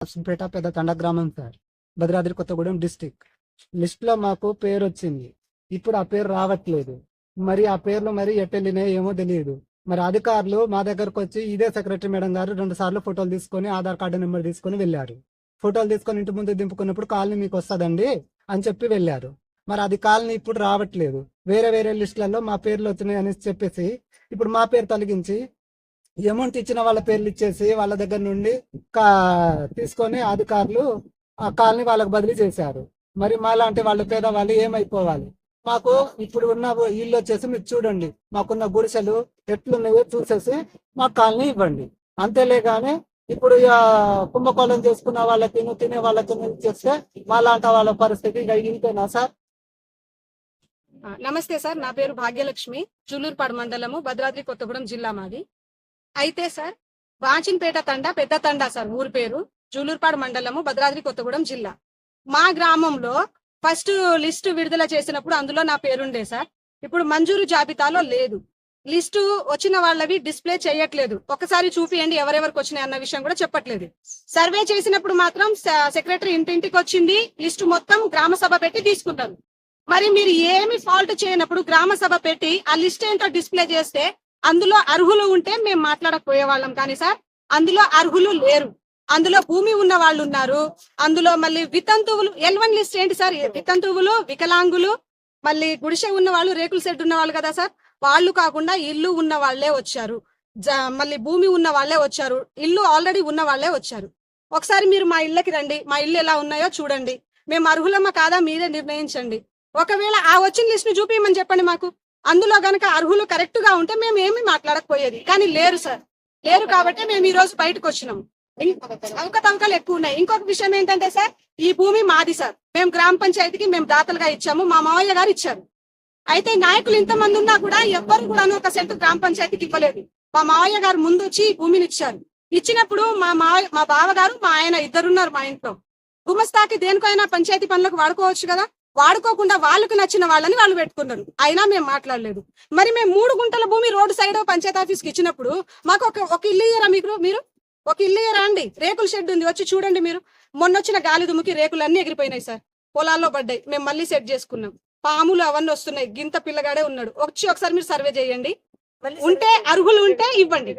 నర్సంపేట పెద్ద తండ గ్రామం sir Bhadradri Kothagudem district లిస్ట్లో మాకు పేరు వచ్చింది ఇప్పుడు ఆ పేరు రావట్లేదు. మరి ఆ పేర్లు మరి ఎట్టెళ్ళినాయో ఏమో తెలియదు. మరి అధికారులు మా దగ్గరకు వచ్చి ఇదే సెక్రటరీ మేడం గారు రెండు సార్లు ఫోటోలు తీసుకొని ఆధార్ కార్డు నెంబర్ తీసుకొని వెళ్ళారు. ఫోటోలు తీసుకొని ఇంటి ముందు దింపుకున్నప్పుడు కాలనీ మీకు వస్తుందండి అని చెప్పి వెళ్ళారు. మరి అది కాలనీ ఇప్పుడు రావట్లేదు. వేరే వేరే లిస్టులలో మా పేర్లు వచ్చినాయి అని చెప్పేసి ఇప్పుడు మా పేరు తొలగించి అమౌంట్ ఇచ్చిన వాళ్ళ పేర్లు ఇచ్చేసి వాళ్ళ దగ్గర నుండి కా- తీసుకొని అధికారులు ఆ కాలనీ వాళ్ళకి బదిలీ చేశారు. మరి మాలాంటి వాళ్ళ పేదవాళ్ళు ఏమైపోవాలి? మాకు ఇప్పుడు ఉన్న ఇల్లు వచ్చేసి మీరు చూడండి. మాకున్న గుడిసెలు ఎట్లున్నాయో చూసేసి మా కాలనీ ఇవ్వండి. అంతేలేగానే ఇప్పుడు ఇక కుంభకోణం చేసుకున్న వాళ్ళకి తినే వాళ్ళకి ఇచ్చేస్తే మాలాంటి వాళ్ళ పరిస్థితి ఇంతేనా సార్? నమస్తే సార్. నా పేరు భాగ్యలక్ష్మి. జులూర్పాడు మండలము భద్రాద్రి కొత్తగూడెం జిల్లా మాది. అయితే సార్ వాచిన్పేట తండ పెద్ద తండ సార్ ఊరి పేరు. జూలూరుపాడు మండలము భద్రాద్రి కొత్తగూడెం జిల్లా. మా గ్రామంలో ఫస్ట్ లిస్ట్ విడుదల చేసినప్పుడు అందులో నా పేరుండే సార్. ఇప్పుడు మంజూరు జాబితాలో లేదు. లిస్టు వచ్చిన వాళ్ళవి డిస్ప్లే చేయట్లేదు. ఒకసారి చూపియండి ఎవరెవరికి వచ్చినాయి అన్న విషయం కూడా చెప్పట్లేదు. సర్వే చేసినప్పుడు మాత్రం సెక్రటరీ ఇంటింటికి వచ్చింది. లిస్టు మొత్తం గ్రామ సభ పెట్టి తీసుకుంటారు మరి మీరు ఏమి ఫాల్ట్ చేయనప్పుడు గ్రామ సభ పెట్టి ఆ లిస్ట్ ఏంటో డిస్ప్లే చేస్తే అందులో అర్హులు ఉంటే మేము మాట్లాడకపోయే వాళ్ళం కానీ సార్ అందులో అర్హులు లేరు. అందులో భూమి ఉన్న వాళ్ళు ఉన్నారు. అందులో మళ్ళీ వితంతువులు ఎల్ వన్ లిస్ట్ ఏంటి సార్? వితంతువులు వికలాంగులు మళ్ళీ గుడిసె ఉన్న వాళ్ళు రేకుల సెట్ ఉన్న వాళ్ళు కదా సార్? వాళ్ళు కాకుండా ఇల్లు ఉన్న వాళ్ళే వచ్చారు. మళ్ళీ భూమి ఉన్న వాళ్ళే వచ్చారు. ఇల్లు ఆల్రెడీ ఉన్న వాళ్ళే వచ్చారు. ఒకసారి మీరు మా ఇళ్ళకి రండి. మా ఇల్లు ఎలా ఉన్నాయో చూడండి. మేము అర్హులమ్మ కాదా మీరే నిర్ణయించండి. ఒకవేళ ఆ వచ్చిన లిస్ట్ను చూపించమని చెప్పండి మాకు. అందులో గనక అర్హులు కరెక్ట్గా ఉంటే మేము ఏమి మాట్లాడకపోయేది. కానీ లేరు సార్. లేరు కాబట్టి మేము ఈ రోజు బయటకు వచ్చినాం. అవకతవకలు ఎక్కువ ఉన్నాయి. ఇంకొక విషయం ఏంటంటే సార్ ఈ భూమి మాది సార్. మేము గ్రామ పంచాయతీకి మేము దాతలుగా ఇచ్చాము. మా మావయ్య గారు ఇచ్చారు. అయితే నాయకులు ఇంతమంది ఉన్నా కూడా ఎవ్వరు కూడా ఒక సెంటు గ్రామ పంచాయతీకి ఇవ్వలేదు. మా మావయ్య గారు ముందు వచ్చి భూమిని ఇచ్చారు. ఇచ్చినప్పుడు మా మావయ్య మా బావగారు మా ఆయన ఇద్దరున్నారు మా ఇంట్లో. గుమస్తాకి దేనికైనా పంచాయతీ పనులకు వాడుకోవచ్చు కదా? వాడుకోకుండా వాళ్ళకు నచ్చిన వాళ్ళని వాళ్ళు పెట్టుకున్నారు అయినా మేము మాట్లాడలేదు. మరి మేము మూడు గుంటల భూమి రోడ్డు సైడ్ పంచాయతీ ఆఫీస్కి ఇచ్చినప్పుడు మాకు ఒక ఒక ఇల్లు ఇయ్యరా మీకు మీరు? ఒక ఇల్లు ఇయ్యరా అండి? రేకుల షెడ్ ఉంది వచ్చి చూడండి మీరు. మొన్న వచ్చిన గాలి దుమ్ముకి రేకులు అన్ని ఎగిరిపోయినాయి సార్. పొలాల్లో పడ్డాయి. మేము మళ్ళీ సెట్ చేసుకున్నాం. పాములు అవన్నీ వస్తున్నాయి. గింత పిల్లగాడే ఉన్నాడు. వచ్చి ఒకసారి మీరు సర్వే చేయండి. ఉంటే అర్హులు ఉంటే ఇవ్వండి.